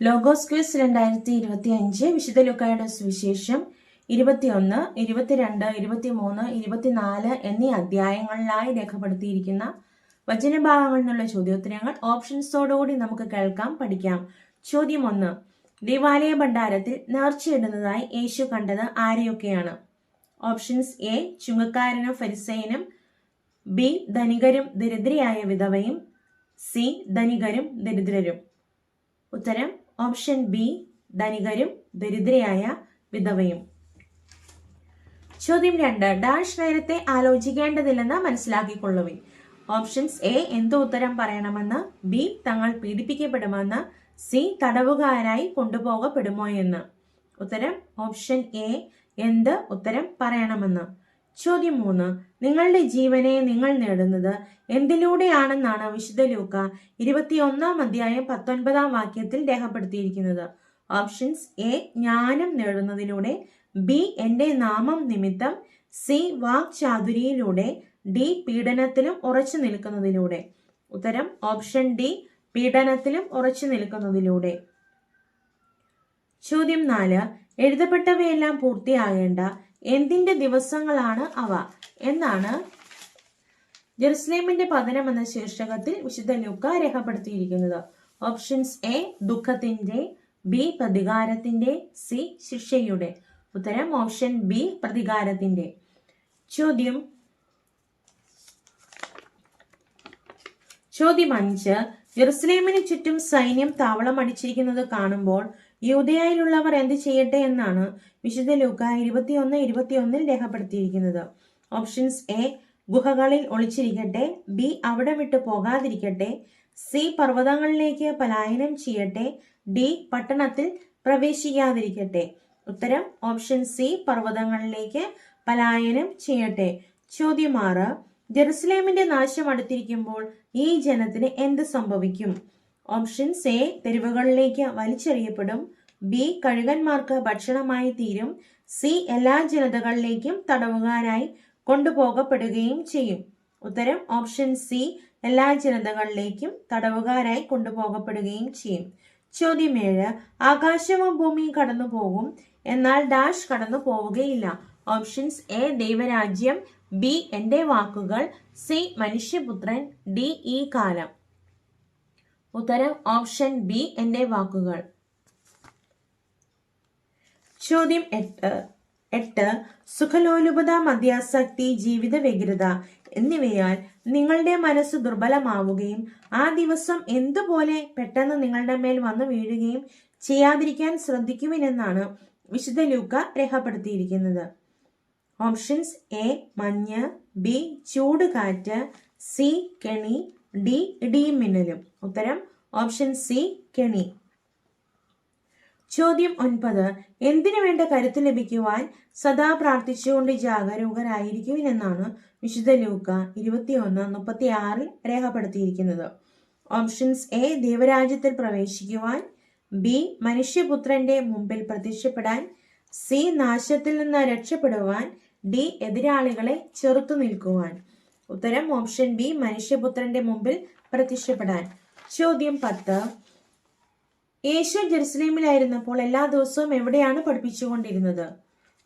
Logos quiz രണ്ടായിരത്തി ഇരുപത്തി അഞ്ച് വിശുദ്ധ ലുക്കായുടെ സുവിശേഷം ഇരുപത്തിയൊന്ന് ഇരുപത്തിരണ്ട് ഇരുപത്തിമൂന്ന് ഇരുപത്തിനാല് എന്നീ അധ്യായങ്ങളിലായി രേഖപ്പെടുത്തിയിരിക്കുന്ന വചനഭാഗങ്ങളിൽ നിന്നുള്ള ചോദ്യോത്തരങ്ങൾ ഓപ്ഷൻസോടുകൂടി നമുക്ക് കേൾക്കാം പഠിക്കാം. ചോദ്യം ഒന്ന് ദേവാലയ ഭണ്ഡാരത്തിൽ നേർച്ചയിടുന്നതായി യേശു കണ്ടത് ആരെയൊക്കെയാണ്? Options A. ചുങ്കക്കാരനും ഫരിസൈനും ബി. ധനികരും ദരിദ്രയായ വിധവയും. സി. ധനികരും ദരിദ്രരും. ഉത്തരം ഓപ്ഷൻ ബി ധനികരും ദരിദ്രയായ വിധവയും. ചോദ്യം രണ്ട് ഡാഷ് നേരത്തെ ആലോചിക്കേണ്ടതില്ലെന്ന് മനസ്സിലാക്കിക്കൊള്ളുവിൻ. ഓപ്ഷൻസ് എ എന്ത് ഉത്തരം പറയണമെന്ന് ബി തങ്ങൾ പീഡിപ്പിക്കപ്പെടുമെന്ന് സി തടവുകാരായി കൊണ്ടുപോകപ്പെടുമോ എന്ന്. ഉത്തരം ഓപ്ഷൻ എ എന്ത് ഉത്തരം പറയണമെന്ന്. ചോദ്യം മൂന്ന് നിങ്ങളുടെ ജീവനെ നിങ്ങൾ നേടുന്നത് എന്തിലൂടെയാണെന്നാണ് വിശുദ്ധ ലൂക്ക ഇരുപത്തിയൊന്നാം അധ്യായം പത്തൊൻപതാം വാക്യത്തിൽ രേഖപ്പെടുത്തിയിരിക്കുന്നത്. ഓപ്ഷൻസ് എ ജ്ഞാനം നേടുന്നതിലൂടെ ബി എന്റെ നാമം നിമിത്തം സി വാക്ചാതുരിയിലൂടെ ഡി പീഡനത്തിലും ഉറച്ചു നിൽക്കുന്നതിലൂടെ. ഉത്തരം ഓപ്ഷൻ ഡി പീഡനത്തിലും ഉറച്ചു നിൽക്കുന്നതിലൂടെ. ചോദ്യം നാല് എഴുതപ്പെട്ടവയെല്ലാം പൂർത്തിയാകേണ്ട എന്തിന്റെ ദിവസങ്ങളാണ് അവ? എന്നാണ് ജെറുസലേമിന്റെ പതനം എന്ന ശീർഷകത്തിൽ വിശുദ്ധ ലൂക്ക രേഖപ്പെടുത്തിയിരിക്കുന്നത്. ഓപ്ഷൻസ് എ ദുഃഖത്തിന്റെ ബി പ്രതികാരത്തിന്റെ സി ശിക്ഷയുടെ. ഉത്തരം ഓപ്ഷൻ ബി പ്രതികാരത്തിന്റെ. ചോദ്യം. ചോദ്യം അഞ്ച്. ജെറുസലേമിന് ചുറ്റും സൈന്യം താവളം അടിച്ചിരിക്കുന്നത് കാണുമ്പോൾ യൂതയായിലുള്ളവർ എന്ത് ചെയ്യട്ടെ എന്നാണ് വിശുദ്ധ ലൂക്ക ഇരുപത്തിയൊന്ന് ഇരുപത്തിയൊന്നിൽ രേഖപ്പെടുത്തിയിരിക്കുന്നത്. ഓപ്ഷൻസ് എ ഗുഹകളിൽ ഒളിച്ചിരിക്കട്ടെ. ബി അവിടെ വിട്ടു പോകാതിരിക്കട്ടെ. സി പർവതങ്ങളിലേക്ക് പലായനം ചെയ്യട്ടെ. ഡി പട്ടണത്തിൽ പ്രവേശിക്കാതിരിക്കട്ടെ. ഉത്തരം ഓപ്ഷൻ സി പർവതങ്ങളിലേക്ക് പലായനം ചെയ്യട്ടെ. ചോദ്യം ആറ് ജെറുസലേമിന്റെ നാശം അടുത്തിരിക്കുമ്പോൾ ഈ ജനത്തിന് എന്ത് സംഭവിക്കും? ഓപ്ഷൻസ് എ തെരുവുകളിലേക്ക് വലിച്ചെറിയപ്പെടും. ബി കഴുകന്മാർക്ക് ഭക്ഷണമായി തീരും. സി എല്ലാ ജനതകളിലേക്കും തടവുകാരായി കൊണ്ടുപോകപ്പെടുകയും ചെയ്യും. ഉത്തരം ഓപ്ഷൻ സി എല്ലാ ജനതകളിലേക്കും തടവുകാരായി കൊണ്ടുപോകപ്പെടുകയും ചെയ്യും. ചോദ്യം ഏഴ് ആകാശവും ഭൂമിയും കടന്നു പോകും എന്നാൽ ഡാഷ് കടന്നു പോവുകയില്ല ഓപ്ഷൻസ് എ ദൈവരാജ്യം. ബി എന്റെ വാക്കുകൾ. സി മനുഷ്യപുത്രൻ. ഡി ഈ കാലം. ഉത്തരം ഓപ്ഷൻ ബി എന്റെ വാക്കുകൾ. ചോദ്യം എട്ട് എട്ട് സുഖലോലുപത മദ്യാസക്തി ജീവിത വ്യഗ്രത എന്നിവയാൽ നിങ്ങളുടെ മനസ്സ് ദുർബലമാവുകയും ആ ദിവസം എന്തുപോലെ പെട്ടെന്ന് നിങ്ങളുടെ മേൽ വന്നു വീഴുകയും ചെയ്യാതിരിക്കാൻ ശ്രദ്ധിക്കുവിനെന്നാണ് വിശുദ്ധ ലൂക്ക രേഖപ്പെടുത്തിയിരിക്കുന്നത്. ഓപ്ഷൻസ് എ മഞ്ഞ് ബി ചൂട് കാറ്റ് സി കെണി ഡി ഇടിയും മിന്നലും. ഉത്തരം ഓപ്ഷൻ സി കെണി. ചോദ്യം ഒൻപത്. എന്തിനു വേണ്ട കരുത്ത് ലഭിക്കുവാൻ സദാ പ്രാർത്ഥിച്ചുകൊണ്ട് ജാഗരൂകരായിരിക്കുവിനെന്നാണ് വിശുദ്ധ ലൂക്ക ഇരുപത്തിയൊന്ന് മുപ്പത്തി ആറിൽ രേഖപ്പെടുത്തിയിരിക്കുന്നത്. ഓപ്ഷൻസ് എ ദൈവരാജ്യത്തിൽ പ്രവേശിക്കുവാൻ ബി മനുഷ്യപുത്രന്റെ മുമ്പിൽ പ്രത്യക്ഷപ്പെടാൻ സി നാശത്തിൽ നിന്ന് രക്ഷപ്പെടുവാൻ ഡി എതിരാളികളെ ചെറുത്തു നിൽക്കുവാൻ. ഉത്തരം ഓപ്ഷൻ ബി മനുഷ്യപുത്രന്റെ മുമ്പിൽ പ്രത്യക്ഷപ്പെടാൻ. ചോദ്യം പത്ത്. യേശു ജെറുസലേമിലായിരുന്നപ്പോൾ എല്ലാ ദിവസവും എവിടെയാണ് പഠിപ്പിച്ചുകൊണ്ടിരുന്നത്?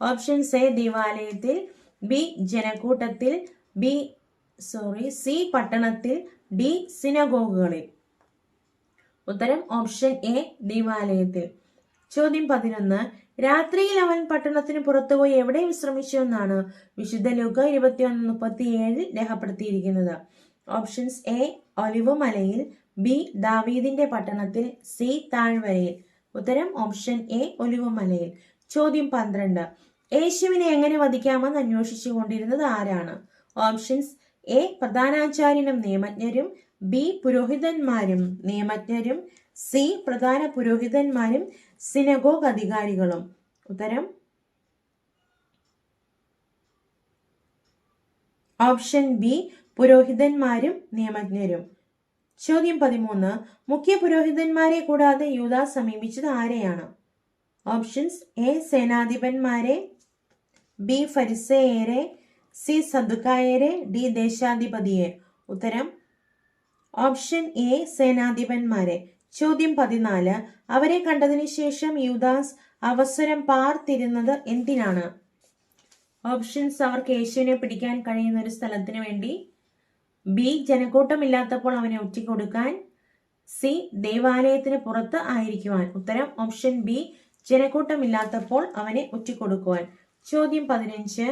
ഓപ്ഷൻസ് എ ദേവാലയത്തിൽ ബി ജനക്കൂട്ടത്തിൽ ബി സോറി സി പട്ടണത്തിൽ ഡി സിനഗോഗുകളിൽ ഉത്തരം ഓപ്ഷൻ എ ദേവാലയത്തിൽ. ചോദ്യം പതിനൊന്ന് രാത്രിയിൽ അവൻ പട്ടണത്തിന് പുറത്തുപോയി എവിടെ വിശ്രമിച്ചു എന്നാണ് വിശുദ്ധ ലൂക്ക ഇരുപത്തിയൊന്ന് മുപ്പത്തിയേഴിൽ രേഖപ്പെടുത്തിയിരിക്കുന്നത്. ഓപ്ഷൻസ് എ ഒലിവ് മലയിൽ ബി ദാവീദിന്റെ പട്ടണത്തിൽ സി താഴ്വരയിൽ. ഉത്തരം ഓപ്ഷൻ എ ഒലിവുമലയിൽ. ചോദ്യം പന്ത്രണ്ട്. യേശുവിനെ എങ്ങനെ വധിക്കാമെന്ന് അന്വേഷിച്ചു കൊണ്ടിരുന്നത് ആരാണ്? ഓപ്ഷൻസ് എ പ്രധാനാചാര്യനും നിയമജ്ഞരും ബി പുരോഹിതന്മാരും നിയമജ്ഞരും സി പ്രധാന പുരോഹിതന്മാരും സിനഗോഗ് അധികാരികളും. ഉത്തരം ഓപ്ഷൻ ബി പുരോഹിതന്മാരും നിയമജ്ഞരും. ചോദ്യം പതിമൂന്ന്. മുഖ്യ പുരോഹിതന്മാരെ കൂടാതെ യൂദാസ് സമീപിച്ചത് ആരെയാണ്? ഓപ്ഷൻസ് എ സേനാധിപന്മാരെ. ബി ഫരിസേയരെ. സി സദുക്കായരെ. ഡി ദേശാധിപതിയെ. ഉത്തരം ഓപ്ഷൻ എ സേനാധിപന്മാരെ. ചോദ്യം പതിനാല്. അവരെ കണ്ടതിന് ശേഷം യുദാസ് അവസരം പാർത്തിരുന്നത് എന്തിനാണ്? ഓപ്ഷൻസ് അവർക്ക് യേശുവിനെ പിടിക്കാൻ കഴിയുന്ന ഒരു സ്ഥലത്തിന് വേണ്ടി ബി ജനക്കൂട്ടമില്ലാത്തപ്പോൾ അവനെ ഒറ്റിക്കൊടുക്കാൻ സി ദേവാലയത്തിന് പുറത്ത് ആയിരിക്കുവാൻ. ഉത്തരം ഓപ്ഷൻ ബി ജനക്കൂട്ടമില്ലാത്തപ്പോൾ അവനെ ഒറ്റിക്കൊടുക്കുവാൻ. ചോദ്യം പതിനഞ്ച്.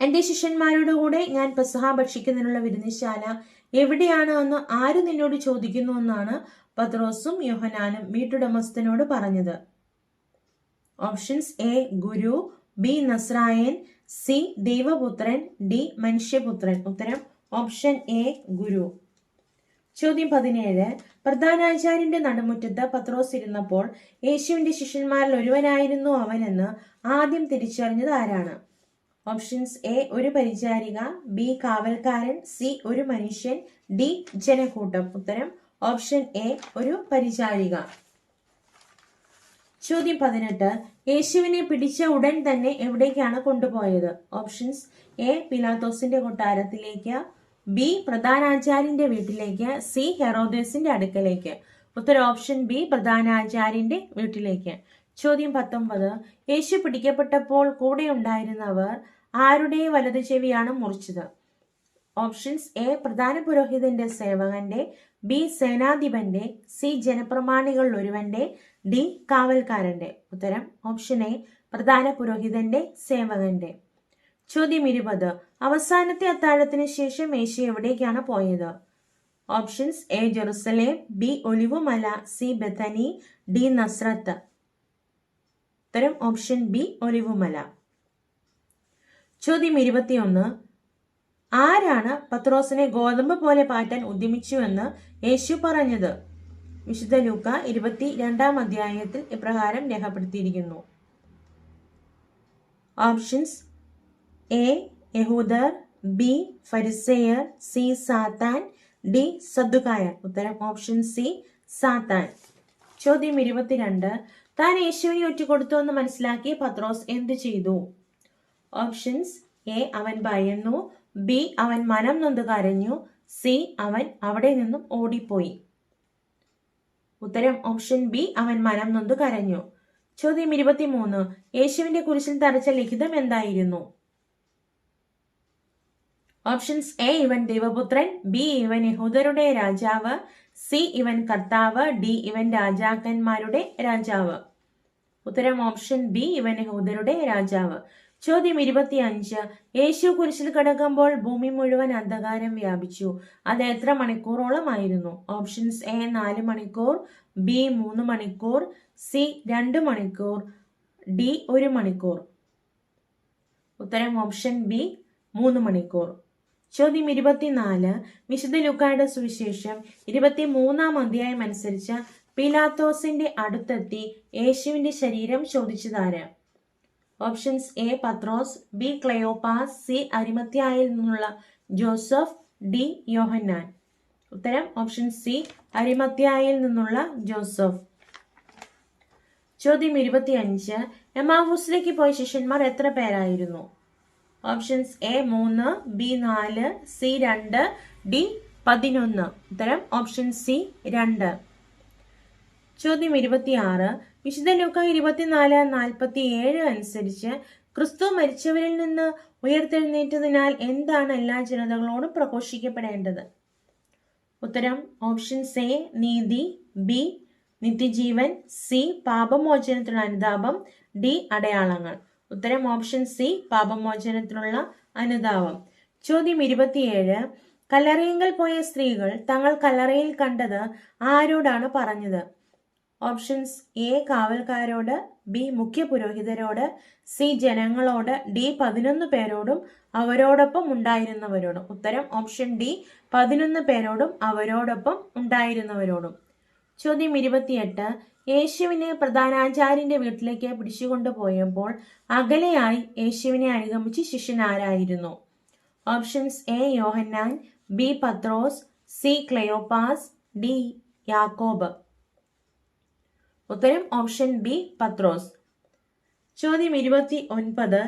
എന്റെ ശിഷ്യന്മാരുടെ കൂടെ ഞാൻ പെസഹ ഭക്ഷിക്കുന്നതിനുള്ള വിരുന്നിശാല എവിടെയാണ് എന്ന് ആര് നിന്നോട് ചോദിക്കുന്നു എന്നാണ് പത്രോസും യോഹനാനും വീട്ടുടമസ്ഥനോട് പറഞ്ഞത്. ഓപ്ഷൻസ് എ ഗുരു ബി നസ്രായൻ സി ദൈവപുത്രൻ ഡി മനുഷ്യപുത്രൻ. ഉത്തരം ഓപ്ഷൻ എ ഗുരു. ചോദ്യം പതിനേഴ്. പ്രധാനാചാര്യന്റെ നടുമുറ്റത്ത് പത്രോസ് ഇരുന്നപ്പോൾ യേശുവിന്റെ ശിഷ്യന്മാരിൽ ഒരുവനായിരുന്നു അവനെന്ന് ആദ്യം തിരിച്ചറിഞ്ഞത് ആരാണ്? ഓപ്ഷൻസ് എ ഒരു പരിചാരിക ബി കാവൽക്കാരൻ സി ഒരു മനുഷ്യൻ ഡി ജനക്കൂട്ടം. ഉത്തരം ഓപ്ഷൻ എ ഒരു പരിചാരിക. ചോദ്യം പതിനെട്ട്. യേശുവിനെ പിടിച്ച ഉടൻ തന്നെ എവിടേക്കാണ് കൊണ്ടുപോയത്? ഓപ്ഷൻസ് എ പിലാത്തോസിന്റെ കൊട്ടാരത്തിലേക്ക്. ബി പ്രധാനാചാര്യന്റെ വീട്ടിലേക്ക്. സി ഹെറോദേസിന്റെ അടുക്കലേക്ക്. ഉത്തരം ഓപ്ഷൻ ബി പ്രധാനാചാര്യന്റെ വീട്ടിലേക്ക്. ചോദ്യം പത്തൊമ്പത്. യേശു പിടിക്കപ്പെട്ടപ്പോൾ കൂടെ ഉണ്ടായിരുന്നവർ ആരുടെ വലതു ചെവിയാണ് മുറിച്ചത്? ഓപ്ഷൻസ് എ പ്രധാന പുരോഹിതന്റെ സേവകന്റെ. ബി സേനാധിപന്റെ. സി ജനപ്രമാണികളിൽ ഒരുവന്റെ. ഡി കാവൽക്കാരന്റെ ഉത്തരം ഓപ്ഷൻ എ പ്രധാന പുരോഹിതന്റെ സേവകന്റെ. ചോദ്യം ഇരുപത് അവസാനത്തെ അത്താഴത്തിന് ശേഷം യേശു എവിടേക്കാണ് പോയത്? ഓപ്ഷൻസ് എ ജെറുസലേം ബി ഒലിവുമല സി ബെത്തനി ഡി നസ്രത്ത്. ഉത്തരം ഓപ്ഷൻ ബി ഒലിവുമല. ചോദ്യം ഇരുപത്തിയൊന്ന് ആരാണ് പത്രോസിനെ ഗോതമ്പ് പോലെ പാറ്റാൻ ഉദ്യമിച്ചുവെന്ന് യേശു പറഞ്ഞത്? വിശുദ്ധ ലൂക്ക ഇരുപത്തി രണ്ടാം അധ്യായത്തിൽ ഇപ്രകാരം രേഖപ്പെടുത്തിയിരിക്കുന്നു. ഓപ്ഷൻസ് എ യഹൂദർ ബി ഫരിസെയർ സി സാത്താൻ ഡി സദ്ദുകായർ ഉത്തരം ഓപ്ഷൻ സി സാത്താൻ. ചോദ്യം ഇരുപത്തിരണ്ട് താൻ യേശുവിനെ ഒറ്റിക്കൊടുത്തു എന്ന് മനസ്സിലാക്കി പത്രോസ് എന്തു ചെയ്തു? ഓപ്ഷൻസ് എ അവൻ ഭയന്നു. ബി അവൻ മനം നൊന്ത് കരഞ്ഞു. സി അവൻ അവിടെ നിന്നും ഓടിപ്പോയി. ഉത്തരം ഓപ്ഷൻ ബി അവൻ മനം നൊന്ത് കരഞ്ഞു. ചോദ്യം ഇരുപത്തിമൂന്ന്. യേശുവിന്റെ കുരിശിൽ തറച്ച ലിഖിതം എന്തായിരുന്നു? ഓപ്ഷൻസ് എ ഇവൻ ദൈവപുത്രൻ ബി ഇവൻ യഹൂദരുടെ രാജാവ് സി ഇവൻ കർത്താവ് ഡി ഇവൻ രാജാക്കന്മാരുടെ രാജാവ്. ഉത്തരം ഓപ്ഷൻ ബി ഇവൻ യഹൂദരുടെ രാജാവ്. ചോദ്യം ഇരുപത്തിയഞ്ച്. യേശു കുരിശിൽ കിടക്കുമ്പോൾ ഭൂമി മുഴുവൻ അന്ധകാരം വ്യാപിച്ചു. അത് എത്ര മണിക്കൂറോളമായിരുന്നു ഓപ്ഷൻസ് എ നാല് മണിക്കൂർ ബി മൂന്ന് മണിക്കൂർ സി രണ്ട് മണിക്കൂർ ഡി ഒരു മണിക്കൂർ. ഉത്തരം ഓപ്ഷൻ ബി മൂന്ന് മണിക്കൂർ. ചോദ്യം ഇരുപത്തിനാല്. വിശുദ്ധ ലുക്കായുടെ സുവിശേഷം ഇരുപത്തി മൂന്നാം അധ്യായം അനുസരിച്ച് പിലാത്തോസിന്റെ അടുത്തെത്തി യേശുവിന്റെ ശരീരം ചോദിച്ചതാര്? ഓപ്ഷൻസ് എ പത്രോസ് ബി ക്ലയോപാസ് സി അരിമത്യായിൽ നിന്നുള്ള ജോസഫ് ഡി യോഹന്നാൻ ഉത്തരം ഓപ്ഷൻ സി അരിമത്യായിൽ നിന്നുള്ള ജോസഫ് ചോദ്യം ഇരുപത്തിയഞ്ച്. എമാവൂസിലേക്ക് പോയ ശിഷ്യന്മാർ എത്ര പേരായിരുന്നു? ഓപ്ഷൻസ് എ മൂന്ന് ബി നാല് സി രണ്ട് ഡി പതിനൊന്ന്. ഉത്തരം ഓപ്ഷൻ സി രണ്ട്. ചോദ്യം ഇരുപത്തിയാറ്. വിശുദ്ധ ലൂക്ക ഇരുപത്തിനാല് നാൽപ്പത്തി ഏഴ് അനുസരിച്ച് ക്രിസ്തു മരിച്ചവരിൽ നിന്ന് ഉയർത്തെഴുന്നേറ്റതിനാൽ എന്താണ് എല്ലാ ജനതകളോടും പ്രഘോഷിക്കപ്പെടേണ്ടത്? ഉത്തരം ഓപ്ഷൻസ് എ നീതി ബി നിത്യജീവൻ സി പാപമോചനത്തിനുള്ള അനുതാപം ഡി അടയാളങ്ങൾ. ഉത്തരം ഓപ്ഷൻ സി പാപമോചനത്തിനുള്ള അനുതാപം. ചോദ്യം ഇരുപത്തിയേഴ് കല്ലറയിങ്കൽ പോയ സ്ത്രീകൾ തങ്ങൾ കല്ലറയിൽ കണ്ടത് ആരോടാണ് പറഞ്ഞത്? ഓപ്ഷൻസ് എ കാവൽക്കാരോട് ബി മുഖ്യ പുരോഹിതരോട് സി ജനങ്ങളോട് ഡി പതിനൊന്ന് പേരോടും അവരോടൊപ്പം ഉണ്ടായിരുന്നവരോടും. ഉത്തരം ഓപ്ഷൻ ഡി പതിനൊന്ന് പേരോടും അവരോടൊപ്പം ഉണ്ടായിരുന്നവരോടും. ചോദ്യം ഇരുപത്തിയെട്ട്. യേശുവിനെ പ്രധാനാചാര്യന്റെ വീട്ടിലേക്ക് പിടിച്ചുകൊണ്ടുപോയപ്പോൾ അകലെയായി യേശുവിനെ അനുഗമിച്ച് ശിഷ്യനാരായിരുന്നു ഓപ്ഷൻസ് എ യോഹന്നാൻ ബി പത്രോസ് സി ക്ലയോപാസ് ഡി യാക്കോബ്. ഉത്തരം ഓപ്ഷൻ ബി പത്രോസ്. ചോദ്യം ഇരുപത്തി ഒൻപത്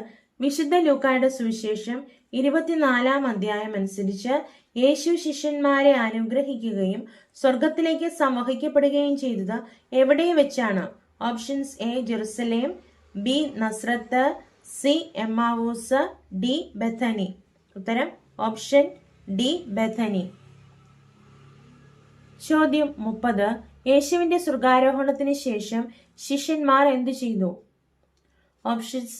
വിശുദ്ധ ലൂക്കായുടെ സുവിശേഷം ഇരുപത്തിനാലാം അധ്യായം അനുസരിച്ച് യേശു ശിഷ്യന്മാരെ അനുഗ്രഹിക്കുകയും സ്വർഗത്തിലേക്ക് സമൂഹിക്കപ്പെടുകയും ചെയ്തത് എവിടെ വെച്ചാണ്? Options A Jerusalem B Nazareth C Emmaus D ബethany ഉത്തരം ഓപ്ഷൻ ഡി ബethany ചോദ്യം മുപ്പത്. യേശുവിന്റെ സ്വർഗാരോഹണത്തിന് ശേഷം ശിഷ്യന്മാർ എന്തു ചെയ്തു? ഓപ്ഷൻസ്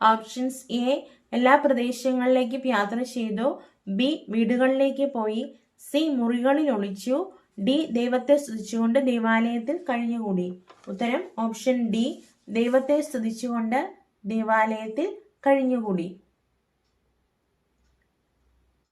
ഓപ്ഷൻസ് എ എല്ലാ പ്രദേശങ്ങളിലേക്കും യാത്ര ചെയ്തു. ബി വീടുകളിലേക്ക് പോയി. സി മുറികളിൽ ഒളിച്ചു. ഡി ദൈവത്തെ സ്തുതിച്ചുകൊണ്ട് ദേവാലയത്തിൽ കഴിഞ്ഞുകൂടി. ഉത്തരം ഓപ്ഷൻ ഡി ദൈവത്തെ സ്തുതിച്ചുകൊണ്ട് ദേവാലയത്തിൽ കഴിഞ്ഞുകൂടി.